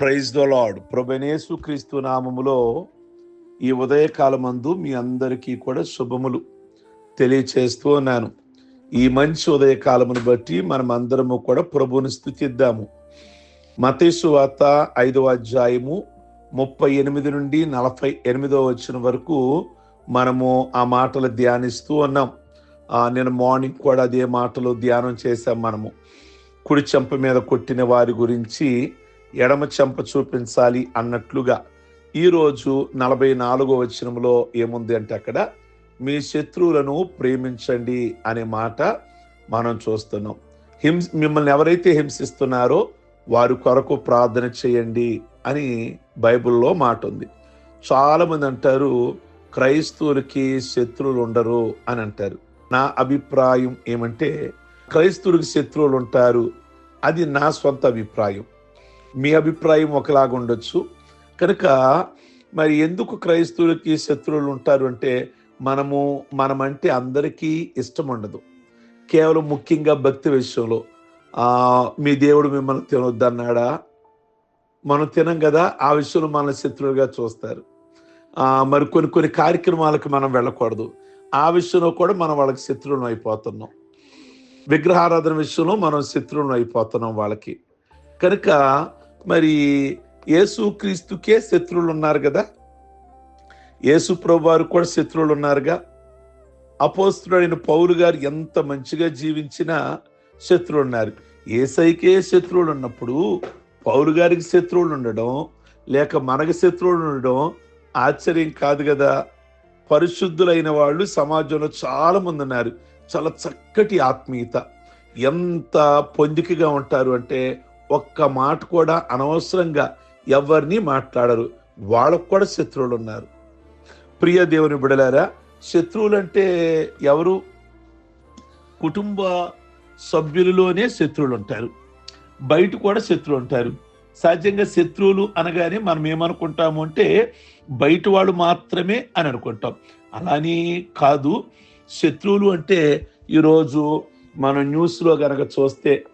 Praise the lord ప్రభనేసు క్రీస్తు నామములో ఈ ఉదయకాలమందు మీ అందరికీ కూడా శుభములు తెలియచేస్తూ ఉన్నాను. ఈ మంచి ఉదయకాలమును బట్టి మనం అందరము కూడా ప్రభుని స్థుతిద్దాము. మతేసు వార్త ఐదవ అధ్యాయము ముప్పై ఎనిమిది నుండి నలభై ఎనిమిదో వచ్చిన వరకు మనము ఆ మాటలు ధ్యానిస్తూ ఉన్నాం. నేను మార్నింగ్ కూడా అదే మాటలు ధ్యానం చేశాం మనము. కుడి చెంప మీద కొట్టిన వారి గురించి ఎడమ చెంప చూపించాలి అన్నట్లుగా. ఈరోజు నలభై నాలుగో వచనంలో ఏముంది అంటే అక్కడ మీ శత్రువులను ప్రేమించండి అనే మాట మనం చూస్తున్నాం. హింస మిమ్మల్ని ఎవరైతే హింసిస్తున్నారో వారి కొరకు ప్రార్థన చేయండి అని బైబిల్లో మాట ఉంది. చాలామంది అంటారు క్రైస్తవులకి శత్రువులు ఉండరు అని అంటారు. నా అభిప్రాయం ఏమంటే క్రైస్తవులకి శత్రువులు ఉంటారు అది నా సొంత అభిప్రాయం. మీ అభిప్రాయం ఒకలాగా ఉండొచ్చు. కనుక మరి ఎందుకు క్రైస్తవులకి శత్రువులు ఉంటారు అంటే మనము మనమంటే అందరికీ ఇష్టం ఉండదు. కేవలం ముఖ్యంగా భక్తి విషయంలో. మీ దేవుడు మిమ్మల్ని తినొద్దన్నాడా? మనం తినం కదా ఆ విషయంలో మన శత్రువులుగా చూస్తారు. మరి కొన్ని కొన్ని కార్యక్రమాలకు మనం వెళ్ళకూడదు. ఆ విషయంలో కూడా మనం వాళ్ళకి శత్రువులను అయిపోతున్నాం. విగ్రహారాధన విషయంలో మనం శత్రువులను అయిపోతున్నాం వాళ్ళకి. కనుక మరి యేసుక్రీస్తుకే శత్రువులు ఉన్నారు కదా? యేసు ప్రభువారు కూడా శత్రువులు ఉన్నారుగా అపోస్తుడైన పౌరు గారు ఎంత మంచిగా జీవించినా శత్రువులు ఉన్నారు ఏసైకే శత్రువులు ఉన్నప్పుడు పౌరు గారికి శత్రువులు ఉండడం లేక మనకు శత్రువులు ఉండడం ఆశ్చర్యం కాదు కదా? పరిశుద్ధులైన వాళ్ళు సమాజంలో చాలా మంది ఉన్నారు. చాలా చక్కటి ఆత్మీయత. ఎంత పొందికగా ఉంటారు అంటే ఒక్క మాట కూడా అనవసరంగా ఎవరిని మాట్లాడరు. వాళ్ళకు కూడా శత్రువులు ఉన్నారు. ప్రియ దేవుని బిడలారా శత్రువులు అంటే ఎవరు? కుటుంబ సభ్యులలోనే శత్రువులు ఉంటారు. బయట కూడా శత్రువులు ఉంటారు. సహజంగా శత్రువులు అనగానే మనం ఏమనుకుంటాము అంటే బయట వాళ్ళు మాత్రమే అని అనుకుంటాం. అలానే కాదు శత్రువులు అంటే ఈరోజు మనం న్యూస్లో కనుక చూస్తే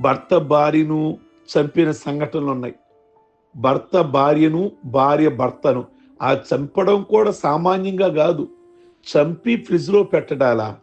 భర్త భార్యను చంపిన సంఘటనలు ఉన్నాయి భర్త భార్యను భార్య భర్తను. ఆ చంపడం కూడా సామాన్యంగా కాదు. చంపి ఫ్రిడ్జ్లో పెట్టడాలా?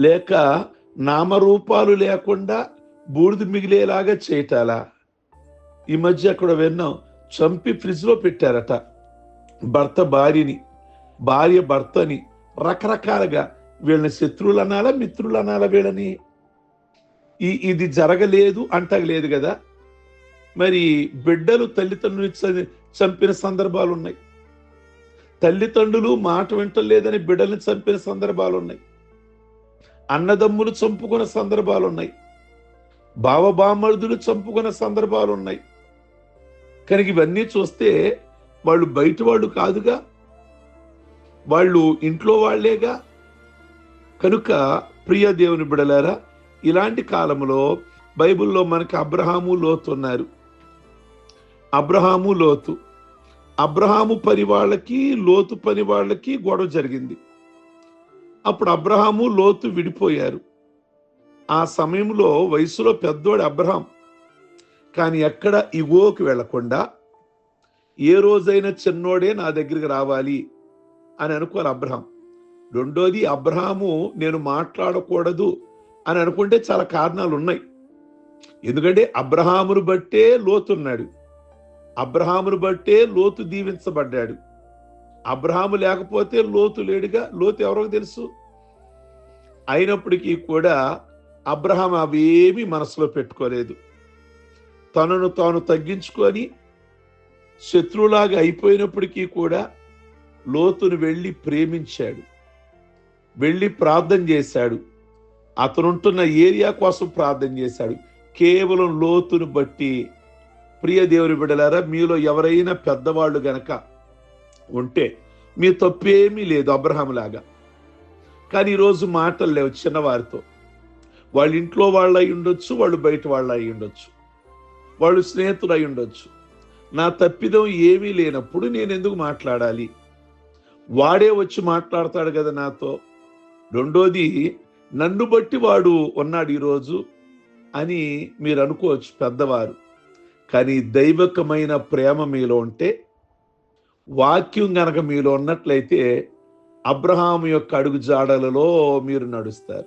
లేక నామరూపాలు లేకుండా బూడిద మిగిలేలాగా చేయటాలా? ఈ మధ్య అక్కడ విన్నాం చంపి ఫ్రిడ్జ్లో పెట్టారట. భర్త భార్యని భార్య భర్తని రకరకాలుగా వీళ్ళని శత్రువులు అనాలా మిత్రులు అనాలా వీళ్ళని? ఇది జరగలేదు అంటలేదు కదా. మరి బిడ్డలు తల్లిదండ్రులు చంపిన సందర్భాలు ఉన్నాయి తల్లిదండ్రులు మాట వింటలేదని బిడ్డల్ని చంపిన సందర్భాలు ఉన్నాయి అన్నదమ్ములు చంపుకున్న సందర్భాలు ఉన్నాయి బావబామర్దులు చంపుకున్న సందర్భాలు ఉన్నాయి కనుక ఇవన్నీ చూస్తే వాళ్ళు బయట వాళ్ళు కాదుగా. వాళ్ళు ఇంట్లో వాళ్ళేగా. కనుక ప్రియ దేవుని బిడలారా ఇలాంటి కాలంలో బైబిల్లో మనకి అబ్రహాము లోతు ఉన్నారు అబ్రహాము లోతు. అబ్రహాము పని వాళ్ళకి లోతు పని వాళ్ళకి గొడవ జరిగింది. అప్పుడు అబ్రహాము లోతు విడిపోయారు. ఆ సమయంలో వయసులో పెద్దోడు అబ్రహాం. కానీ ఎక్కడ ఇగోకి వెళ్ళకుండా ఏ రోజైనా చిన్నోడే నా దగ్గరికి రావాలి అని అనుకోవాలి అబ్రహాం. రెండోది అబ్రహాము నేను మాట్లాడకూడదు అని అనుకుంటే చాలా కారణాలు ఉన్నాయి ఎందుకంటే అబ్రహామును బట్టే లోతున్నాడు అబ్రహామును బట్టే లోతు దీవించబడ్డాడు. అబ్రహాము లేకపోతే లోతు లేడుగా లోతు ఎవరికి తెలుసు? అయినప్పటికీ కూడా అబ్రహాం అవేమీ మనసులో పెట్టుకోలేదు. తనను తాను తగ్గించుకొని శత్రువులాగా అయిపోయినప్పటికీ కూడా లోతును వెళ్ళి ప్రేమించాడు. వెళ్ళి ప్రార్థన చేశాడు. అతనుంటున్న ఏరియా కోసం ప్రార్థన చేశాడు. కేవలం లోతును బట్టి ప్రియ దేవుని బిడ్డలారా మీలో ఎవరైనా పెద్దవాళ్ళు గనక ఉంటే మీ తప్పేమీ లేదు అబ్రహంలాగా కానీ ఈరోజు మాటలు లేవు చిన్నవారితో. వాళ్ళ ఇంట్లో వాళ్ళు అయి ఉండొచ్చు వాళ్ళు బయట వాళ్ళు అయి ఉండొచ్చు. వాళ్ళు స్నేహితులు అయి ఉండొచ్చు. నా తప్పిదం ఏమీ లేనప్పుడు నేను ఎందుకు మాట్లాడాలి? వాడే వచ్చి మాట్లాడతాడు కదా నాతో. రెండోది నన్ను బట్టి వాడు ఉన్నాడు ఈరోజు అని మీరు అనుకోవచ్చు పెద్దవారు. కానీ దైవకమైన ప్రేమ మీలో ఉంటే వాక్యం గనక మీలో ఉన్నట్లయితే అబ్రహాము యొక్క అడుగు జాడలలో మీరు నడుస్తారు.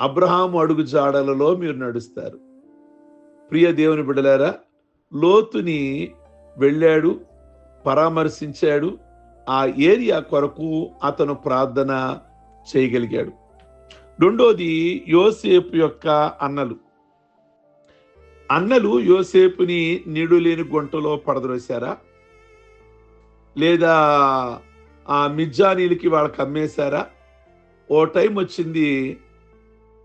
అబ్రహాము అడుగు జాడలలో మీరు నడుస్తారు. ప్రియ దేవుని బిడలారా లోతుని వెళ్ళాడు పరామర్శించాడు ఆ ఏరియా కొరకు అతను ప్రార్థన చేయగలిగాడు. రెండోది యోసేపు యొక్క అన్నలు. అన్నలు యోసేపుని నీడు లేని గుంటలో పడద్రోశారా లేదా ఆ మిజ్జానీలకి వాళ్ళకి అమ్మేశారా ఓ టైం వచ్చింది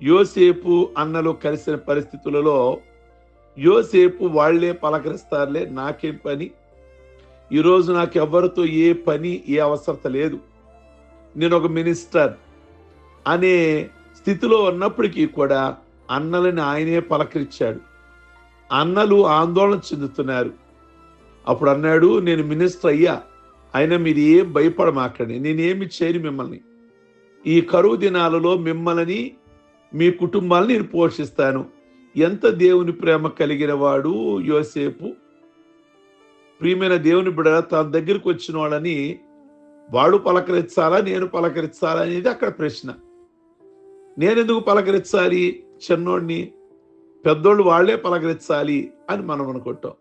యోసేపు అన్నలు కలిసిన పరిస్థితులలో యోసేపు వాళ్ళే పలకరిస్తారులే నాకేం పని? ఈరోజు నాకు ఎవరితో ఏ పని ఏ అవసరత లేదు. నేను ఒక మినిస్టర్ అనే స్థితిలో ఉన్నప్పటికీ కూడా అన్నలని ఆయనే పలకరించాడు. అన్నలు ఆందోళన చెందుతున్నారు. అప్పుడు అన్నాడు నేను మినిస్టర్ అయ్యా. అయినా మీరు ఏం భయపడమాకండి. నేనేమి చేయను మిమ్మల్ని. ఈ కరువు దినాలలో మిమ్మల్ని మీ కుటుంబాలను నేను పోషిస్తాను. ఎంత దేవుని ప్రేమ కలిగిన వాడు యోసేపు? ప్రియమైన దేవుని బిడ తన దగ్గరికి వచ్చిన వాళ్ళని వాడు పలకరించాలా నేను పలకరించాలా అనేది అక్కడ ప్రశ్న. నేనెందుకు పలకరించాలి? చిన్నోడిని. పెద్దోళ్ళు వాళ్ళే పలకరించాలి అని మనం అనుకుంటాం.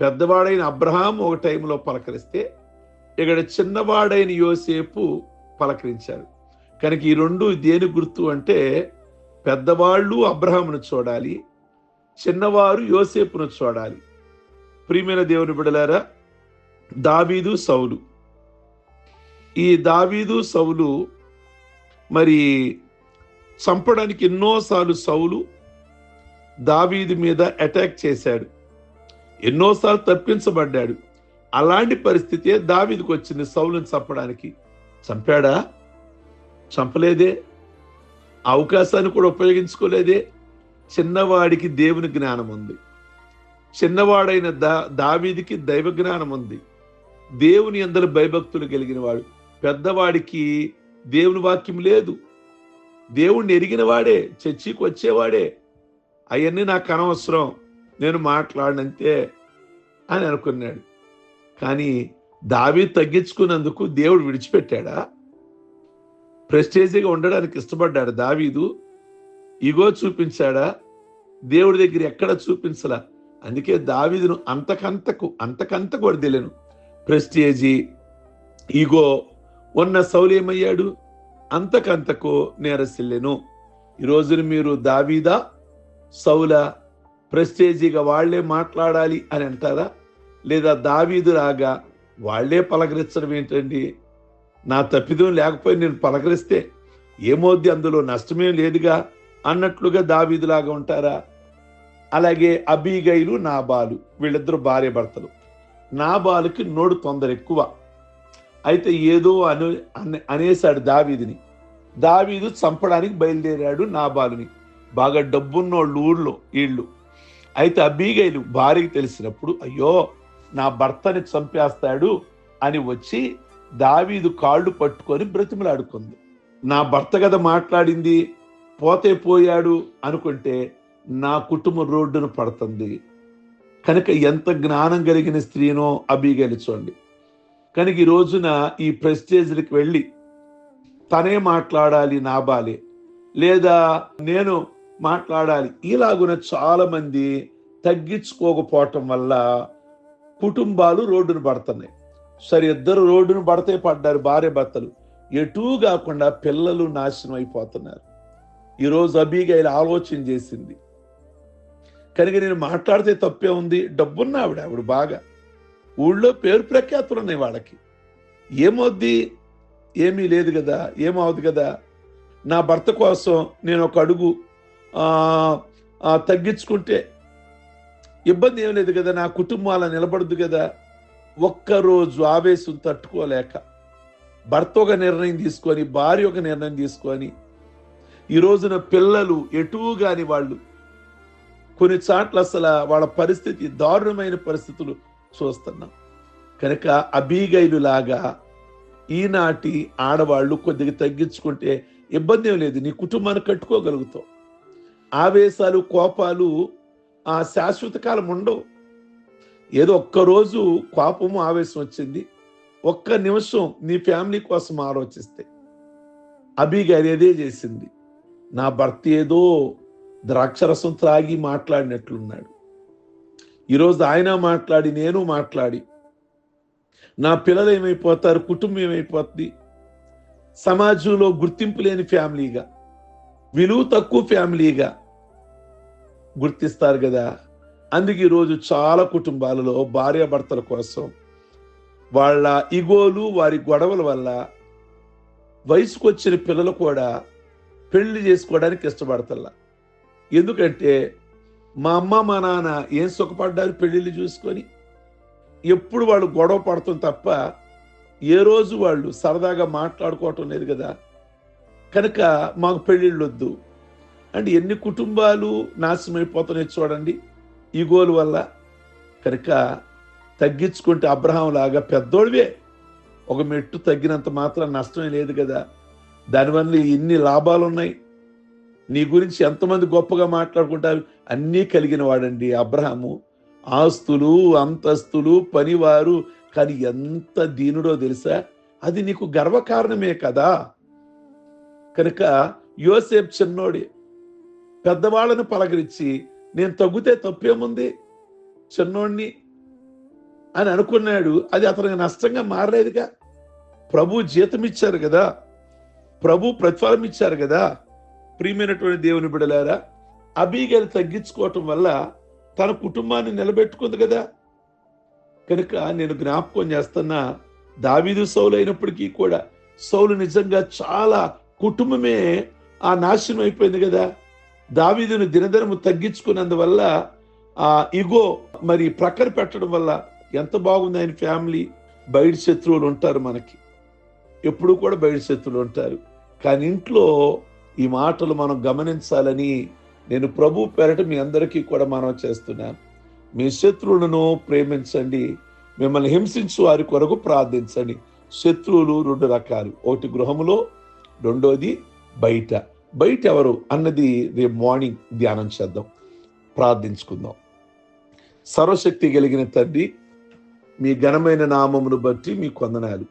పెద్దవాడైన అబ్రహాం ఒక టైంలో పలకరిస్తే ఇక్కడ చిన్నవాడైన యోసేపు పలకరించారు. కనుక ఈ రెండు దేని గుర్తు అంటే పెద్దవాళ్ళు అబ్రహామును చూడాలి చిన్నవారు యోసేపును చూడాలి. ప్రియమైన దేవుని బిడలారా దావీదు సౌలు. ఈ దావీదు సౌలు మరి చంపడానికి ఎన్నోసార్లు సౌలు దావీది మీద అటాక్ చేశాడు. ఎన్నోసార్లు తప్పించబడ్డాడు. అలాంటి పరిస్థితే దావీదికి వచ్చింది సౌలుని చంపడానికి. చంపాడా? చంపలేదే. అవకాశాన్ని కూడా ఉపయోగించుకోలేదే. చిన్నవాడికి దేవుని జ్ఞానం ఉంది. చిన్నవాడైన దా దావీదికి దైవ జ్ఞానం ఉంది. దేవుని అందరు భయభక్తులు కలిగిన వాడు. పెద్దవాడికి దేవుని వాక్యం లేదు. దేవుణ్ణి ఎరిగిన వాడే చర్చికి వచ్చేవాడే. అవన్నీ నాకు అనవసరం నేను మాట్లాడినంతే అని అనుకున్నాడు. కానీ దావి తగ్గించుకున్నందుకు దేవుడు విడిచిపెట్టాడా? ప్రెస్టేజీగా ఉండడానికి ఇష్టపడ్డాడు దావీదు. ఇగో చూపించాడా? దేవుడి దగ్గర ఎక్కడ చూపించలా? అందుకే దావీదును అంతకంతకు అంతకంతకు తెలియను ప్రెస్టేజీ ఇగో ఉన్న సౌలేమయ్యాడు అంతకంతకు నేరసిల్లెను. ఈ రోజున మీరు దావీదా సౌల ప్రెస్టేజీగా వాళ్ళే మాట్లాడాలి అని అంటారా? లేదా దావీదు రాగా వాళ్ళే పలకరించడం ఏంటండి? నా తప్పిదం లేకపోయి నేను పలకరిస్తే ఏమోద్ది అందులో నష్టమేం లేదుగా అన్నట్లుగా దావీదులాగా ఉంటారా? అలాగే అబీగైలు నాబాలు వీళ్ళిద్దరు భార్య భర్తలు నాబాలుకి నోడు తొందర ఎక్కువ. అయితే ఏదో అను అనే- అనేశాడు దావీదిని. దావీదు చంపడానికి బయలుదేరాడు నాబాలుని. బాగా డబ్బున్నోళ్ళు ఊళ్ళో వీళ్ళు అయితే అబీగైలు భార్యకి తెలిసినప్పుడు అయ్యో నా భర్తని చంపేస్తాడు అని వచ్చి దావీదు కాళ్ళు పట్టుకొని బ్రతిమలాడుకుంది. నా భర్త కదా మాట్లాడింది పోతే పోయాడు అనుకుంటే నా కుటుంబం రోడ్డును పడుతుంది. కనుక ఎంత జ్ఞానం కలిగిన స్త్రీనో అబీగైలు చూడండి. కనుక ఈ రోజున ఈ ప్రెస్టేజ్లకు వెళ్ళి తనే మాట్లాడాలి నాబాలే లేదా నేను మాట్లాడాలి. ఇలాగున చాలా మంది తగ్గించుకోకపోవటం వల్ల కుటుంబాలు రోడ్డును పడుతున్నాయి. సరే ఇద్దరు రోడ్డును పడితే పడ్డారు భార్య భర్తలు. ఎటూ కాకుండా పిల్లలు నాశనం అయిపోతున్నారు. ఈరోజు అబీగైలు ఆలోచన చేసింది. కనుక నేను మాట్లాడితే తప్పే ఉంది. డబ్బున్న ఆవిడ ఆవిడ బాగా. ఊళ్ళో పేరు ప్రఖ్యాతులు ఉన్నాయి వాళ్ళకి. ఏమవుద్ది? ఏమీ లేదు కదా? ఏమవుద్ది కదా? నా భర్త కోసం నేను ఒక అడుగు తగ్గించుకుంటే ఇబ్బంది ఏం లేదు కదా? నా కుటుంబం అలా నిలబడదు కదా? ఒక్కరోజు ఆవేశం తట్టుకోలేక భర్త ఒక నిర్ణయం తీసుకొని భార్య ఒక నిర్ణయం తీసుకొని ఈ రోజున పిల్లలు ఎటూ కాని వాళ్ళు కొన్ని చాట్ల అసలు వాళ్ళ పరిస్థితి దారుణమైన పరిస్థితులు చూస్తున్నాం. కనుక అబీగైలులాగా ఈనాటి ఆడవాళ్ళు కొద్దిగా తగ్గించుకుంటే ఇబ్బంది ఏం లేదు నీ కుటుంబాన్ని కట్టుకోగలుగుతావు. ఆవేశాలు కోపాలు ఆ శాశ్వత కాలం ఉండవు. ఏదో ఒక్కరోజు కోపము ఆవేశం వచ్చింది. ఒక్క నిమిషం నీ ఫ్యామిలీ కోసం ఆలోచిస్తే. అబీ గారు ఏదే చేసింది. నా భర్త ఏదో ద్రాక్షరసం త్రాగి మాట్లాడినట్లున్నాడు. ఈరోజు ఆయన మాట్లాడి నేను మాట్లాడి నా పిల్లలు ఏమైపోతారు కుటుంబం ఏమైపోతుంది? సమాజంలో గుర్తింపు లేని ఫ్యామిలీగా విలువ తక్కువ ఫ్యామిలీగా గుర్తిస్తారు కదా? అందుకే ఈరోజు చాలా కుటుంబాలలో భార్యాభర్తల కోసం వాళ్ళ ఇగోలు వారి గొడవల వల్ల వయసుకు వచ్చిన పిల్లలు కూడా పెళ్ళి చేసుకోవడానికి ఇష్టపడతల్లా. ఎందుకంటే మా అమ్మ మా నాన్న ఏం సుఖపడ్డారు పెళ్ళిళ్ళు చూసుకొని? ఎప్పుడు వాళ్ళు గొడవ పడతాం తప్ప ఏ రోజు వాళ్ళు సరదాగా మాట్లాడుకోవటం లేదు కదా. కనుక మాకు పెళ్ళిళ్ళు వద్దు. అంటే ఎన్ని కుటుంబాలు నాశనమైపోతున్నాయి చూడండి. ఈ గోలు వల్ల కనుక తగ్గించుకుంటే అబ్రహం లాగా పెద్దోడివే. ఒక మెట్టు తగ్గినంత మాత్రం నష్టమే లేదు కదా. దానివల్ల ఎన్ని లాభాలు ఉన్నాయి నీ గురించి ఎంతమంది గొప్పగా మాట్లాడుకుంటారు? అన్నీ కలిగిన వాడండి అబ్రహాము. ఆస్తులు అంతస్తులు పనివారు. కానీ ఎంత దీనుడో తెలుసా? అది నీకు గర్వకారణమే కదా. కనుక యోసేపు చిన్నోడి పెద్దవాళ్ళను పలకరించి నేను తగ్గితే తప్పేముంది? చిన్నోడిని అని అనుకున్నాడు. అది అతనికి నష్టంగా మారలేదుగా. ప్రభు జీతం ఇచ్చారు కదా. ప్రభు ప్రతిఫలం ఇచ్చారు కదా. ప్రియమైనటువంటి దేవుని బిడలారా అబీగలు తగ్గించుకోవటం వల్ల తన కుటుంబాన్ని నిలబెట్టుకుంది కదా. కనుక నేను జ్ఞాపకం చేస్తున్నా దావీదు సౌలు అయినప్పటికీ కూడా సౌలు నిజంగా చాలా కుటుంబమే ఆ నాశనం అయిపోయింది కదా. దావీదును దినదినము తగ్గించుకున్నందువల్ల ఆ ఇగో మరి ప్రక్కన పెట్టడం వల్ల ఎంత బాగుంది ఆయన ఫ్యామిలీ. బయట శత్రువులు ఉంటారు మనకి. ఎప్పుడు కూడా బయట శత్రువులు ఉంటారు. కానీ ఇంట్లో ఈ మాటలు మనం గమనించాలని నేను ప్రభు పేరట మీ అందరికీ కూడా మనం చేస్తున్నాను. మీ శత్రువులను ప్రేమించండి. మిమ్మల్ని హింసించు వారి కొరకు ప్రార్థించండి. శత్రువులు రెండు రకాలు. ఒకటి గృహములో రెండోది బయట. బయట ఎవరు? అన్నది రేపు మార్నింగ్ ధ్యానం చేద్దాం. ప్రార్థించుకుందాం. సర్వశక్తి కలిగిన తండ్రి మీ ఘనమైన నామమును బట్టి మీ కొందనాలు.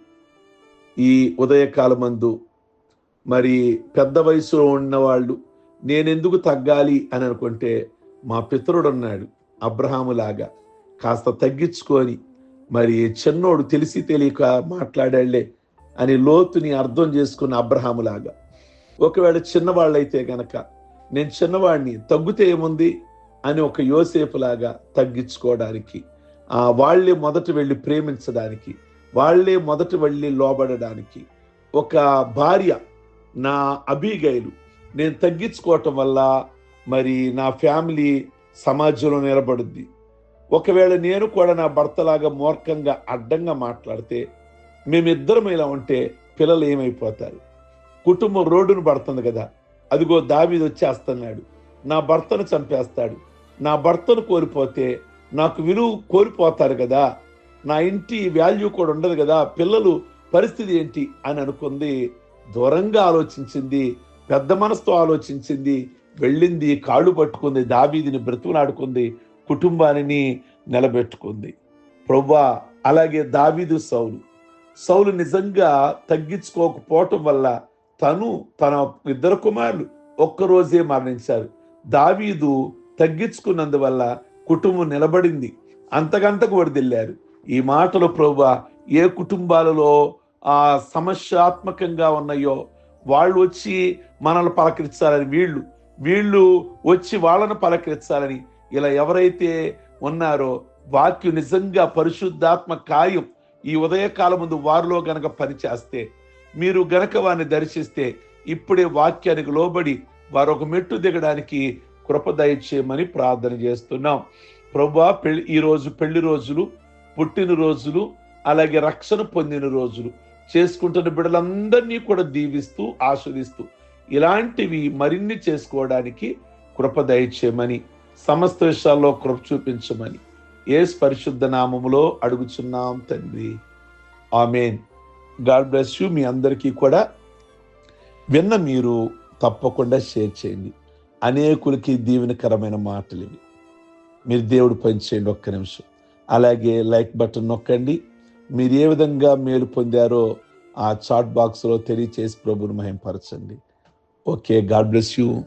ఈ ఉదయకాలమందు మరి పెద్ద వయసులో ఉన్నవాళ్ళు నేనెందుకు తగ్గాలి అని అనుకుంటే మా పితరుడు అబ్రహాములాగా కాస్త తగ్గించుకొని మరి చిన్నోడు తెలిసి తెలియక మాట్లాడాళ్ళే అని లోతుని అర్థం చేసుకున్న అబ్రహాములాగా ఒకవేళ చిన్నవాళ్ళైతే గనక నేను చిన్నవాడిని తగ్గుతే ఏముంది అని ఒక యోసేపులాగా తగ్గించుకోవడానికి ఆ వాళ్ళే మొదట వెళ్ళి ప్రేమించడానికి వాళ్ళే మొదట వెళ్ళి లోబడడానికి ఒక భార్య నా అబీగైలు. నేను తగ్గించుకోవటం వల్ల మరి నా ఫ్యామిలీ సమాజంలో నిలబడుద్ది. ఒకవేళ నేను కూడా నా భర్తలాగా మూర్ఖంగా అడ్డంగా మాట్లాడితే మేమిద్దరం ఇలా ఉంటే పిల్లలు ఏమైపోతారు? కుటుంబం రోడ్డును పడుతుంది కదా. అదిగో దావీదు వచ్చేస్తున్నాడు నా భర్తను చంపేస్తాడు. నా భర్తను కోల్పోతే నాకు విలువ కోల్పోతారు కదా. నా ఇంటి వాల్యూ కూడా ఉండదు కదా. పిల్లలు పరిస్థితి ఏంటి? అని అనుకుంది దూరంగా ఆలోచించింది పెద్ద మనసుతో ఆలోచించింది వెళ్ళింది కాళ్ళు పట్టుకుంది దాబీదిని బ్రతుకులాడుకుంది కుటుంబాన్ని నిలబెట్టుకుంది. ప్రభా అలాగే దావీదు సౌలు. సౌలు నిజంగా తగ్గించుకోకపోవటం వల్ల తను తన ఇద్దరు కుమారులు ఒక్కరోజే మరణించారు. దావీదు తగ్గించుకున్నందువల్ల కుటుంబం నిలబడింది అంతకంతకు వడిదిల్లారు ఈ మాటలు ప్రభు ఏ కుటుంబాలలో ఆ సమస్యాత్మకంగా ఉన్నాయో వాళ్ళు వచ్చి మనల్ని పలకరించాలని వీళ్ళు వీళ్ళు వచ్చి వాళ్ళను పలకరించాలని ఇలా ఎవరైతే ఉన్నారో వాక్యం నిజంగా పరిశుద్ధాత్మ కార్యం ఈ ఉదయకాలం ముందు వారిలో గనక పనిచేస్తే మీరు గనక వారిని దర్శిస్తే ఇప్పుడే వాక్యానికి లోబడి వారు ఒక మెట్టు దిగడానికి కృప దయచేయమని ప్రార్థన చేస్తున్నాం. ప్రభా పెళ్ళి ఈ రోజు పెళ్ళి రోజులు పుట్టిన రోజులు అలాగే రక్షణ పొందిన రోజులు చేసుకుంటున్న బిడ్డలందరినీ కూడా దీవిస్తూ ఆస్వాదిస్తూ ఇలాంటివి మరిన్ని చేసుకోవడానికి కృప దయచేయమని సమస్త విషయాల్లో కృప చూపించమని ఏ పరిశుద్ధ నామములో అడుగుచున్నాం తండ్రి. ఆమెన్. God bless you. మీ అందరికీ కూడా విన్న మీరు తప్పకుండా షేర్ చేయండి. అనేకులకి దీవెనకరమైన మాటలు ఇవి మీరు దేవుడు పనిచేయండి ఒక్క నిమిషం. అలాగే లైక్ బటన్ నొక్కండి. మీరు ఏ విధంగా మేలు పొందారో ఆ చాట్ బాక్స్లో తెలియచేసి ప్రభుని మహింపరచండి. Okay God bless you.